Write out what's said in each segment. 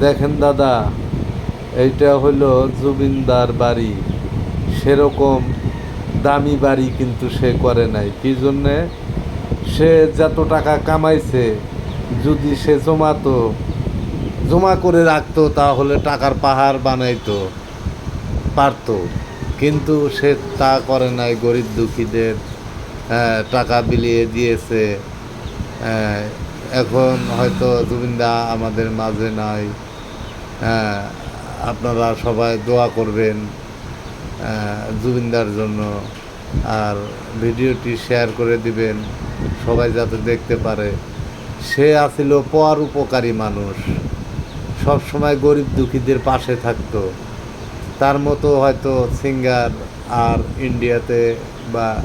দেখেন দাদা এইটা হলো জুবিনদার বাড়ি। সেরকম দামি বাড়ি কিন্তু সে করে নাই। কি জন্যে? সে যত টাকা কামাইছে যদি সে জমাতো জমা করে রাখতো তাহলে টাকার পাহাড় বানাইতো পারতো। কিন্তু সে তা করে নাই গরিব দুঃখীদের আহ, টাকা বিলিয়ে দিয়েছে আহ, এখন হয়তো জুবিনদা আমাদের মাঝে নাই। আহ, আপনারা সবাই দোয়া করবেন জুবিনদার জন্য। আর ভিডিওটি শেয়ার করে দিবেন সবাই যাতে দেখতে পারে। সে আছিল পর উপকারী মানুষ। সব সময় গরিব দুঃখীদের পাশে থাকতো। তার মতো হয়তো সিঙ্গার আর ইন্ডিয়াতে বা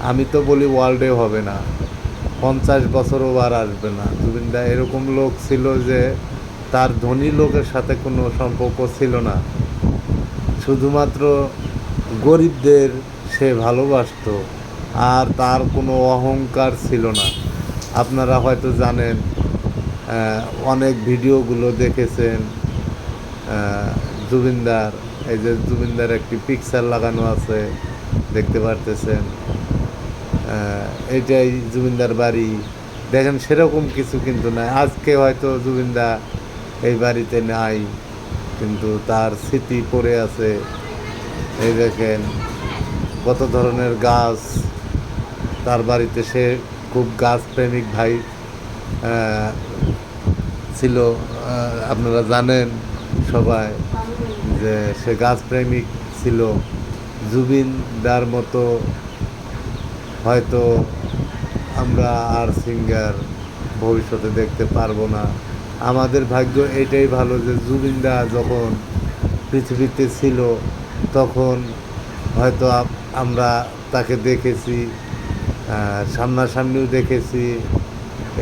আমি তো বলি ওয়ার্ল্ডে হবে না। পঞ্চাশ বছরও আর আসবে না। জুবিনদা এরকম লোক ছিল যে তার ধনী লোকের সাথে কোনো সম্পর্ক ছিল না। শুধুমাত্র গরিবদের সে ভালোবাসতো, আর তার কোনো অহংকার ছিল না। আপনারা হয়তো জানেন অনেক ভিডিওগুলো দেখেছেন জুবিনদার, এই যে জুবিনদার একটি পিকচার লাগানো আছে, দেখতে পারতেছেন। আহ, এইটাই জুবিনদার বাড়ি। দেখেন সেরকম কিছু কিন্তু নাই। আজকে হয়তো জুবিনদা এই বাড়িতে নাই কিন্তু তার স্মৃতি পড়ে আছে। এই দেখেন কত ধরনের গাছ। তার বাড়িতে সে খুব গাছ প্রেমিক ভাই ছিল। আপনারা জানেন সবাই যে সে গাছ প্রেমিক ছিল। জুবিনদার মতো হয়তো আমরা আর সিঙ্গার ভবিষ্যতে দেখতে পারব না। আমাদের ভাগ্য এটাই ভালো যে জুবিনদা যখন পৃথিবীতে ছিল, তখন হয়তো আমরা তাকে দেখেছি সামনাসামনিও দেখেছি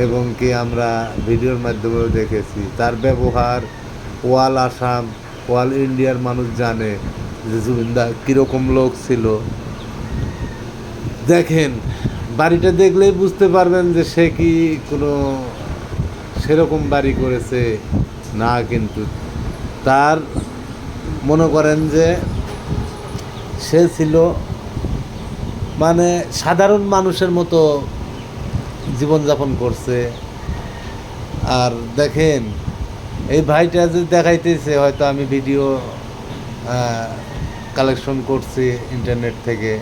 এবং কি আমরা ভিডিওর মাধ্যমেও দেখেছি। তার ব্যবহার ওয়াল আসাম, ওয়াল ইন্ডিয়ার মানুষ জানে যে জুবিনদা কীরকম লোক ছিল। দেখেন, বাড়িটা দেখলেই বুঝতে পারবেন যে সে কি কোনো সেরকম বাড়ি করেছে, না কিন্তু। তার মনে করেন যে সে ছিল মানে সাধারণ মানুষের মতো জীবনযাপন করছে। আর দেখেন, এই ভাইটা যে দেখাইতেছে, হয়তো আমি ভিডিও কালেকশন করছি ইন্টারনেট থেকে।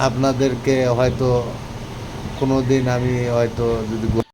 আপনাদেরকে হয়তো কোনো দিন আমি হয়তো যদি